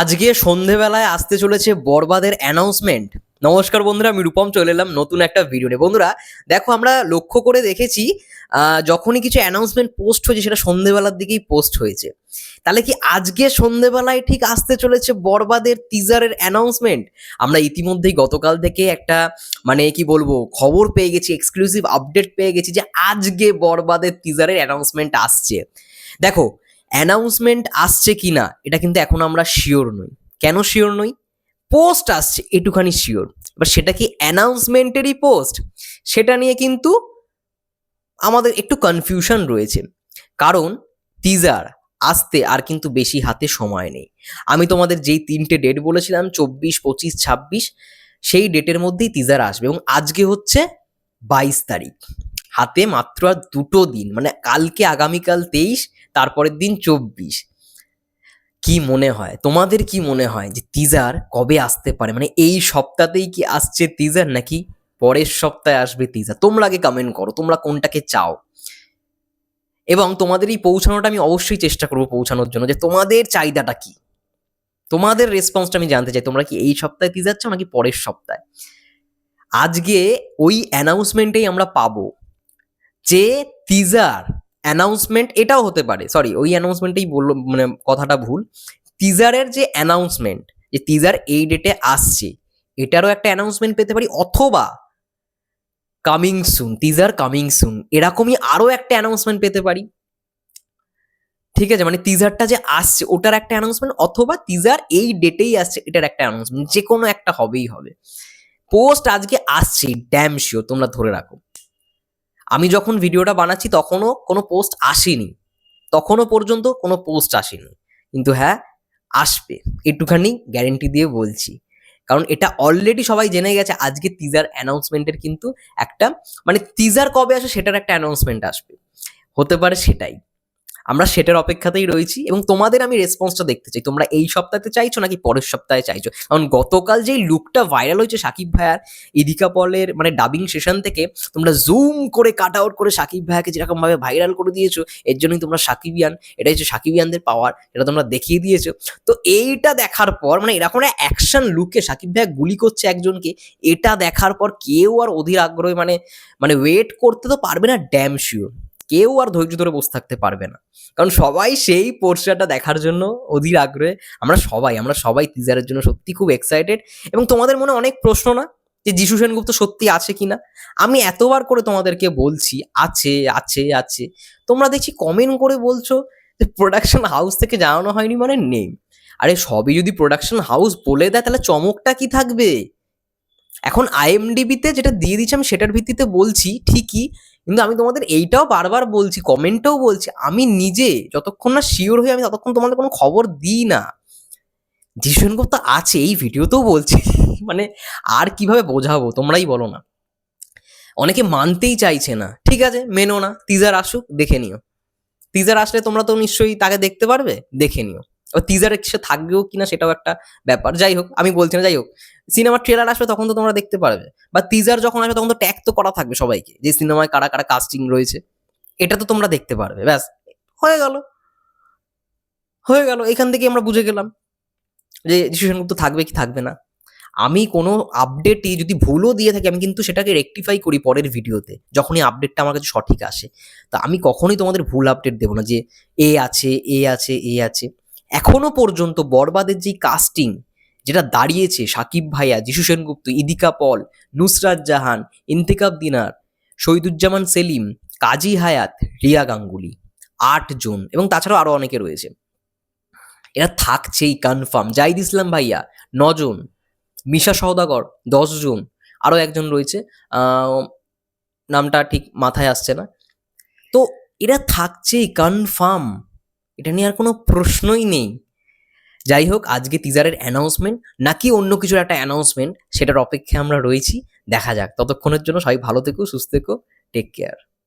আজকে সন্ধেবেলায় আসতে চলেছে বরবাদের অ্যানাউন্সমেন্ট নমস্কার বন্ধুরা, আমি রূপম, চলে এলাম নতুন একটা ভিডিও নিয়ে। বন্ধুরা, দেখো আমরা লক্ষ্য করে দেখেছি যখনই কিছু অ্যানাউন্সমেন্ট পোস্ট হয়েছে, সেটা সন্ধেবেলার দিকেই পোস্ট হয়েছে। তাহলে কি আজকে সন্ধেবেলায় ঠিক আসতে চলেছে বরবাদের টিজারের অ্যানাউন্সমেন্ট আমরা ইতিমধ্যেই গতকাল থেকে একটা মানে কি বলব, খবর পেয়ে গেছি এক্সক্লুসিভ আপডেট পেয়ে গেছি যে আজকে বরবাদের টিজারের অ্যানাউন্সমেন্ট আসছে। দেখো অ্যানাউন্সমেন্ট আসছে কি না এটা কিন্তু এখন আমরা শিওর নই। কেন শিওর নই? পোস্ট আসছে এটুখানি শিওর এবার সেটা কি অ্যানাউন্সমেন্টেরই পোস্ট সেটা নিয়ে কিন্তু আমাদের একটু কনফিউশন রয়েছে। কারণ টিজার আসতে আর কিন্তু বেশি হাতে সময় নেই। আমি তোমাদের যেই তিনটে ডেট বলেছিলাম, চব্বিশ, পঁচিশ, ছাব্বিশ, সেই ডেটের মধ্যেই টিজার আসবে এবং আজকে হচ্ছে বাইশ তারিখ। হাতে মাত্র আর দুটো দিন মানে কালকে, আগামীকাল তেইশ তারপরের দিন চব্বিশ। কি মনে হয়? তোমাদের কি মনে হয় যে টিজার কবে আসতে পারে? মানে এই সপ্তাহতেই কি আসছে টিজার নাকি পরের সপ্তাহে আসবে টিজার তোমরা আগে কমেন্ট করো, তোমরা কোনটাকে চাও? এবং তোমাদের এই পৌঁছানোটা আমি অবশ্যই চেষ্টা করব পৌঁছানোর জন্য যে তোমাদের চাহিদাটা কি? তোমাদের রেসপন্সটা আমি জানতে চাই। তোমরা কি এই সপ্তাহে টিজার চাও নাকি পরের সপ্তাহে? আজকে ওই অ্যানাউন্সমেন্টেই আমরা পাবো যে টিজার অ্যানাউন্সমেন্ট এটাও হতে পারে। সরি ওই অ্যানাউন্সমেন্টেই বলল মানে কথাটা ভুল। টিজারের যে অ্যানাউন্সমেন্ট যে টিজার এই ডেটে আসছে, এটারও একটা অ্যানাউন্সমেন্ট পেতে পারি, অথবা coming soon teaser coming soon এরকমই আরও একটা অ্যানাউন্সমেন্ট পেতে পারি। ঠিক আছে? মানে টিজারটা যে আসছে, ওটার একটা অ্যানাউন্সমেন্ট অথবা টিজার এই ডেটেই আসছে, এটার একটা অ্যানাউন্সমেন্ট যে কোনো একটা হবেই হবে। পোস্ট আজকে আসছে ড্যাম শিওর তোমরা ধরে রাখো। আমি যখন ভিডিওটা বানাচ্ছি তখনও কোনো পোস্ট আসেনি। তখনও পর্যন্ত কোনো পোস্ট আসেনি। কিন্তু হ্যাঁ আসবে। একটুখানি গ্যারেন্টি দিয়ে বলছি। কারণ এটা অলরেডি সবাই জেনে গেছে, আজকে টিজার অ্যানাউন্সমেন্টের কিন্তু একটা মানে টিজার কবে আসে সেটার একটা অ্যানাউন্সমেন্ট আসবে। হতে পারে সেটাই। আমরা সেটার অপেক্ষাতেই রয়েছি এবং তোমাদের আমি রেসপন্সটা দেখতে চাই। তোমরা এই সপ্তাহে চাইছো নাকি পরের সপ্তাহে চাইছো? কারণ গতকাল যেই লুকটা ভাইরাল হয়েছে সাকিব ভাইয়ার ইদিকা পলের মানে ডাবিং সেশন থেকে, তোমরা জুম করে কাট আউট করে সাকিব ভাইয়াকে যেরকম ভাবে ভাইরাল করে দিয়েছ, এর জন্যই তোমরা সাকিবিয়ান এটা হচ্ছে সাকিবিয়ানদের পাওয়ার এটা তোমরা দেখিয়ে দিয়েছ। তো এইটা দেখার পর মানে এরকম একটা অ্যাকশন লুকে সাকিব ভাইয়া গুলি করছে একজনকে, এটা দেখার পর কেউ আর অধীর আগ্রহে মানে মানে ওয়েট করতে তো পারবে না ড্যাম শিওর কেউ আর ধৈর্য ধরে বসে থাকতে পারবে না। কারণ সবাই সেই পোর্শনটা দেখার জন্য অধীর আগ্রহে। আমরা সবাই আমরা সবাই টিজারের জন্য সত্যি খুব এক্সাইটেড এবং তোমাদের মনে অনেক প্রশ্ন না? যে যিশু সেনগুপ্ত সত্যি আছে কিনা আমি এতবার করে তোমাদেরকে বলছি, আছে আছে আছে। তোমরা দেখছি কমেন্ট করে বলছো যে প্রোডাকশন হাউস থেকে জানানো হয়নি মানে নেই। আরে সবই যদি প্রোডাকশন হাউস বলে দেয়, তাহলে চমকটা কি থাকবে? এখন আইএমডিবিতে যেটা দিয়ে দিচ্ছি আমি সেটার ভিত্তিতে বলছি, ঠিকই, কিন্তু আমি তোমাদের এইটাও বারবার বলছি কমেন্টেও বলছি, আমি নিজে যতক্ষণ না শিওর হই আমি ততক্ষণ তোমাদের কোনো খবর দিই না। যিশু সেনগুপ্ত আছে, এই ভিডিওতেও বলছি মানে আর কীভাবে বোঝাবো, তোমরাই বলো না। অনেকে মানতেই চাইছে না, ঠিক আছে, মেনো না টিজার আসুক, দেখে নিও। টিজার আসলে তোমরা তো নিশ্চয়ই তাকে দেখতে পারবে, দেখে নিও। এবার টিজারে সে থাকবেও কিনা সেটাও একটা ব্যাপার। যাই হোক, আমি বলছি না, যাই হোক। সিনেমার ট্রেলার আসবে তখন তো তোমরা দেখতে পারবে। বা টিজার যখন আসবে তখন তো ট্যাগ তো করা থাকবে সবাইকে, যে সিনেমায় কারা কারা কাস্টিং রয়েছে। এটা তো তোমরা দেখতে পারবে, ব্যাস। হয়ে গেল। হয়ে গেল, এখান থেকে আমরা বুঝে গেলাম যে যিশু সেনগুপ্ত থাকবে কি থাকবে না। আমি কোনো আপডেটই যদি ভুলও দিয়ে থাকি, আমি কিন্তু সেটাকে রেকটিফাই করি পরের ভিডিওতে যখনই আপডেটটা আমার কাছে সঠিক আসে। তা আমি কখনোই তোমাদের ভুল আপডেট দেবো না যে এ আছে এ আছে এ আছে। এখনও পর্যন্ত বরবাদের যেই কাস্টিং যেটা দাঁড়িয়েছে সাকিব ভাইয়া, যিশু সেনগুপ্ত, ইদিকা পল, নুসরাত জাহান, ইন্তেকাব দিনার, শহীদুজ্জামান সেলিম, কাজী হায়াত, রিয়া গাঙ্গুলি, আট জন এবং তাছাড়াও আরও অনেকে রয়েছে। এরা থাকছেই কনফার্ম জাহিদ ইসলাম ভাইয়া, নজন। মিশা সওদাগর দশজন আরও একজন রয়েছে নামটা ঠিক মাথায় আসছে না। তো এরা থাকছেই কনফার্ম এটা নিয়ে আর কোনো প্রশ্নই নেই। যাই হোক, আজকে টিজারের অ্যানাউন্সমেন্ট নাকি অন্য কিছুর একটা অ্যানাউন্সমেন্ট সেটার অপেক্ষায় আমরা রয়েছি। দেখা যাক। ততক্ষণের জন্য সবাই ভালো থেকো, সুস্থ থেকো টেক কেয়ার